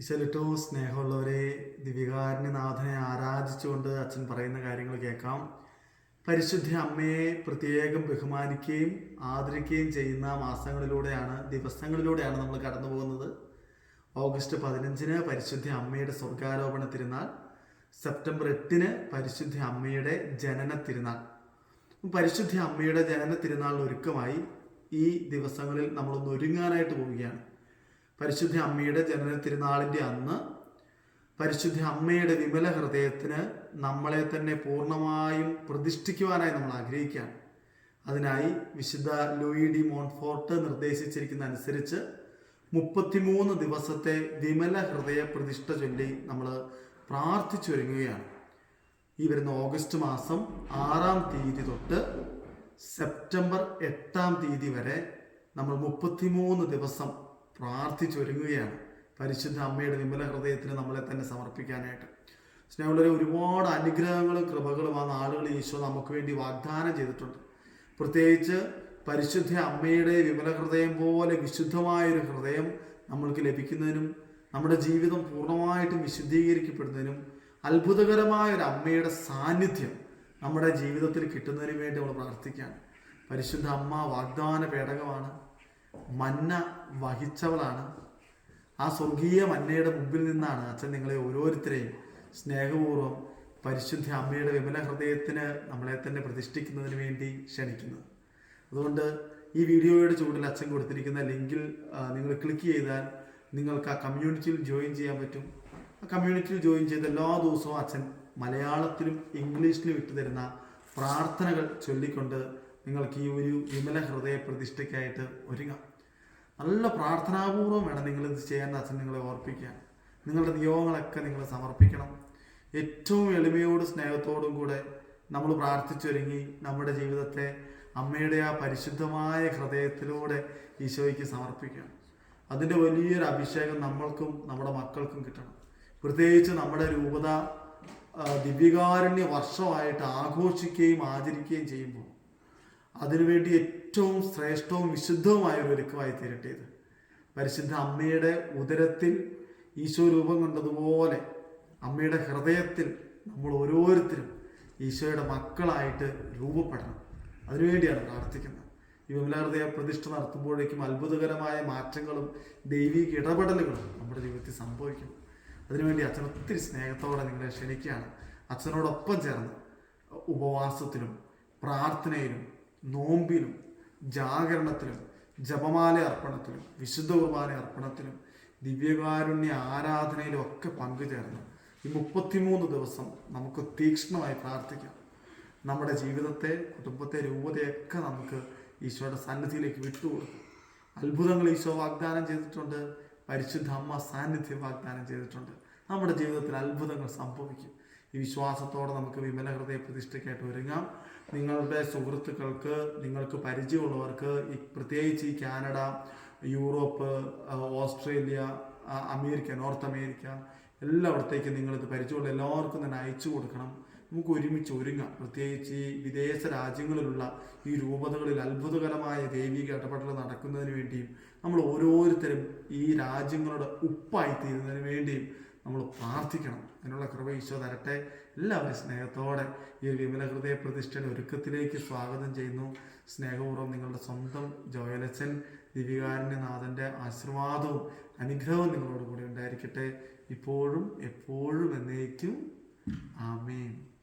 ഈശ്വരറ്റവും സ്നേഹമുള്ളവരെ ദിവികാരനാഥനെ ആരാധിച്ചുകൊണ്ട് അച്ഛൻ പറയുന്ന കാര്യങ്ങൾ കേൾക്കാം. പരിശുദ്ധ അമ്മയെ പ്രത്യേകം ബഹുമാനിക്കുകയും ആദരിക്കുകയും ചെയ്യുന്ന മാസങ്ങളിലൂടെയാണ് ദിവസങ്ങളിലൂടെയാണ് നമ്മൾ കടന്നു പോകുന്നത്. ഓഗസ്റ്റ് പതിനഞ്ചിന് പരിശുദ്ധ അമ്മയുടെ സ്വർഗാരോപണ തിരുനാൾ. സെപ്റ്റംബർ എട്ടിന് പരിശുദ്ധ അമ്മയുടെ ജനന തിരുനാൾ. പരിശുദ്ധ അമ്മയുടെ ജനന തിരുനാൾ ഒരുക്കമായി ഈ ദിവസങ്ങളിൽ നമ്മളൊന്ന് ഒരുങ്ങാനായിട്ട് പോവുകയാണ്. പരിശുദ്ധ അമ്മയുടെ ജനന തിരുനാളിന്റെ അന്ന് പരിശുദ്ധ അമ്മയുടെ വിമല ഹൃദയത്തിന് നമ്മളെ തന്നെ പൂർണമായും പ്രതിഷ്ഠിക്കുവാനായി നമ്മൾ ആഗ്രഹിക്കുകയാണ്. അതിനായി വിശുദ്ധ ലൂയി ഡി മോൺഫോർട്ട് നിർദ്ദേശിച്ചിരിക്കുന്ന അനുസരിച്ച് മുപ്പത്തിമൂന്ന് ദിവസത്തെ വിമല ഹൃദയ പ്രതിഷ്ഠ ചൊല്ലി നമ്മൾ പ്രാർത്ഥിച്ചൊരുങ്ങുകയാണ്. ഈ വരുന്ന ഓഗസ്റ്റ് മാസം ആറാം തീയതി തൊട്ട് സെപ്റ്റംബർ എട്ടാം തീയതി വരെ നമ്മൾ മുപ്പത്തിമൂന്ന് ദിവസം പ്രാർത്ഥിച്ചൊരുങ്ങുകയാണ്. പരിശുദ്ധ അമ്മയുടെ വിമല ഹൃദയത്തിന് നമ്മളെ തന്നെ സമർപ്പിക്കാനായിട്ട്. സ്നേഹമുള്ളവരെ ഒരുപാട് അനുഗ്രഹങ്ങളും കൃപകളും ആ നാളുകൾ ഈശോ നമുക്ക് വേണ്ടി വാഗ്ദാനം ചെയ്തിട്ടുണ്ട്. പ്രത്യേകിച്ച് പരിശുദ്ധ അമ്മയുടെ വിമല ഹൃദയം പോലെ വിശുദ്ധമായൊരു ഹൃദയം നമ്മൾക്ക് ലഭിക്കുന്നതിനും നമ്മുടെ ജീവിതം പൂർണമായിട്ടും വിശുദ്ധീകരിക്കപ്പെടുന്നതിനും അത്ഭുതകരമായ ഒരു അമ്മയുടെ സാന്നിധ്യം നമ്മുടെ ജീവിതത്തിൽ കിട്ടുന്നതിന് വേണ്ടി നമ്മൾ പ്രാർത്ഥിക്കുകയാണ്. പരിശുദ്ധ അമ്മ വാഗ്ദാന പേടകമാണ്. മന്ന വഹിച്ചവളാണ്. ആ സ്വർഗീയ മന്നയുടെ മുമ്പിൽ നിന്നാണ് അച്ഛൻ നിങ്ങളെ ഓരോരുത്തരെയും സ്നേഹപൂർവം പരിശുദ്ധ അമ്മയുടെ വിമല ഹൃദയത്തിന് നമ്മളെ തന്നെ പ്രതിഷ്ഠിക്കുന്നതിന് വേണ്ടി ക്ഷണിക്കുന്നത്. അതുകൊണ്ട് ഈ വീഡിയോയുടെ ചൂടിൽ അച്ഛൻ കൊടുത്തിരിക്കുന്ന ലിങ്കിൽ നിങ്ങൾ ക്ലിക്ക് ചെയ്താൽ നിങ്ങൾക്ക് ആ കമ്മ്യൂണിറ്റിയിൽ ജോയിൻ ചെയ്യാൻ പറ്റും. ആ കമ്മ്യൂണിറ്റിയിൽ ജോയിൻ ചെയ്ത് എല്ലാ ദിവസവും അച്ഛൻ മലയാളത്തിലും ഇംഗ്ലീഷിലും ഇട്ടു തരുന്ന പ്രാർത്ഥനകൾ ചൊല്ലിക്കൊണ്ട് നിങ്ങൾക്ക് ഈ ഒരു വിമല ഹൃദയ പ്രതിഷ്ഠയ്ക്കായിട്ട് ഒരുങ്ങാം. നല്ല പ്രാർത്ഥനാപൂർവം വേണം ഇത് ചെയ്യാൻ അച്ഛൻ നിങ്ങളെ ഓർപ്പിക്കാൻ. നിങ്ങളുടെ നിയോഗങ്ങളൊക്കെ നിങ്ങൾ സമർപ്പിക്കണം. ഏറ്റവും എളിമയോടും സ്നേഹത്തോടും കൂടെ നമ്മൾ പ്രാർത്ഥിച്ചൊരുങ്ങി നമ്മുടെ ജീവിതത്തെ അമ്മയുടെ ആ പരിശുദ്ധമായ ഹൃദയത്തിലൂടെ ഈശോയ്ക്ക് സമർപ്പിക്കണം. അതിന്റെ വലിയൊരു അഭിഷേകം നമ്മൾക്കും നമ്മുടെ മക്കൾക്കും കിട്ടണം. പ്രത്യേകിച്ച് നമ്മുടെ രൂപത ദിവ്യകാരുണ്യ വർഷമായിട്ട് ആഘോഷിക്കുകയും ആചരിക്കുകയും ചെയ്യുമ്പോൾ അതിനുവേണ്ടി ഏറ്റവും ശ്രേഷ്ഠവും വിശുദ്ധവുമായ ഒരു ഒരുക്കമായി തീരട്ടെ ഇത് പരിശുദ്ധ അമ്മയുടെ ഉദരത്തിൽ ഈശോ രൂപം കണ്ടതുപോലെ അമ്മയുടെ ഹൃദയത്തിൽ നമ്മൾ ഓരോരുത്തരും ഈശോയുടെ മക്കളായിട്ട് രൂപപ്പെടണം. അതിനുവേണ്ടിയാണ് പ്രാർത്ഥിക്കുന്നത്. ഈ വിമലഹൃദയ പ്രതിഷ്ഠ നടത്തുമ്പോഴേക്കും അത്ഭുതകരമായ മാറ്റങ്ങളും ദൈവിക ഇടപെടലുകളും നമ്മുടെ ജീവിതത്തിൽ സംഭവിക്കും അതിനുവേണ്ടി അച്ഛൻ ഒത്തിരി സ്നേഹത്തോടെ നിങ്ങളെ ക്ഷണിക്കുകയാണ്. അച്ഛനോടൊപ്പം ചേർന്ന് ഉപവാസത്തിലും പ്രാർത്ഥനയിലും നോമ്പിലും ജാഗരണത്തിലും ജപമാല അർപ്പണത്തിലും വിശുദ്ധ കുർബാന അർപ്പണത്തിലും ദിവ്യകാരുണ്യ ആരാധനയിലും ഒക്കെ പങ്കുചേർന്ന് ഈ മുപ്പത്തിമൂന്ന് ദിവസം നമുക്ക് തീക്ഷ്ണമായി പ്രാർത്ഥിക്കാം. നമ്മുടെ ജീവിതത്തെ കുടുംബത്തെ രൂപതയൊക്കെ നമുക്ക് ഈശോയുടെ സന്നിധിയിലേക്ക് വിട്ടുകൊടുക്കും. അത്ഭുതങ്ങൾ ഈശോ വാഗ്ദാനം ചെയ്തിട്ടുണ്ട്. പരിശുദ്ധ അമ്മ സാന്നിധ്യം വാഗ്ദാനം ചെയ്തിട്ടുണ്ട്. നമ്മുടെ ജീവിതത്തിൽ അത്ഭുതങ്ങൾ സംഭവിക്കും. ഈ വിശ്വാസത്തോടെ നമുക്ക് വിമല ഹൃദയ പ്രതിഷ്ഠയ്ക്കായിട്ട് ഒരുങ്ങാം. നിങ്ങളുടെ സുഹൃത്തുക്കൾക്ക് നിങ്ങൾക്ക് പരിചയമുള്ളവർക്ക് ഈ പ്രത്യേകിച്ച് ഈ Canada Europe Australia America North America എല്ലായിടത്തേക്കും നിങ്ങളിത് പരിചയമുള്ള എല്ലാവർക്കും തന്നെ അയച്ചു കൊടുക്കണം. നമുക്ക് ഒരുമിച്ച് ഒരുങ്ങാം. പ്രത്യേകിച്ച് ഈ വിദേശ രാജ്യങ്ങളിലുള്ള ഈ രൂപതകളിൽ അത്ഭുതകരമായ ദൈവിക ഇടപെടൽ നടക്കുന്നതിന് വേണ്ടിയും നമ്മൾ ഓരോരുത്തരും ഈ രാജ്യങ്ങളുടെ ഉപ്പായി തീരുന്നതിന് വേണ്ടിയും നമ്മൾ പ്രാർത്ഥിക്കണം. അതിനുള്ള കൃപ ഈശോ തരട്ടെ. എല്ലാവരും സ്നേഹത്തോടെ ഈ വിമല ഹൃദയ പ്രതിഷ്ഠയുടെ ഒരുക്കത്തിലേക്ക് സ്വാഗതം ചെയ്യുന്നു. സ്നേഹപൂർവം നിങ്ങളുടെ സ്വന്തം ജോയലച്ചൻ ദിവികാരണ്യനാഥന്റെ ആശീർവാദവും അനുഗ്രഹവും നിങ്ങളോട് കൂടി ഉണ്ടായിരിക്കട്ടെ. ഇപ്പോഴും എപ്പോഴും എന്നേക്കും. ആമേൻ.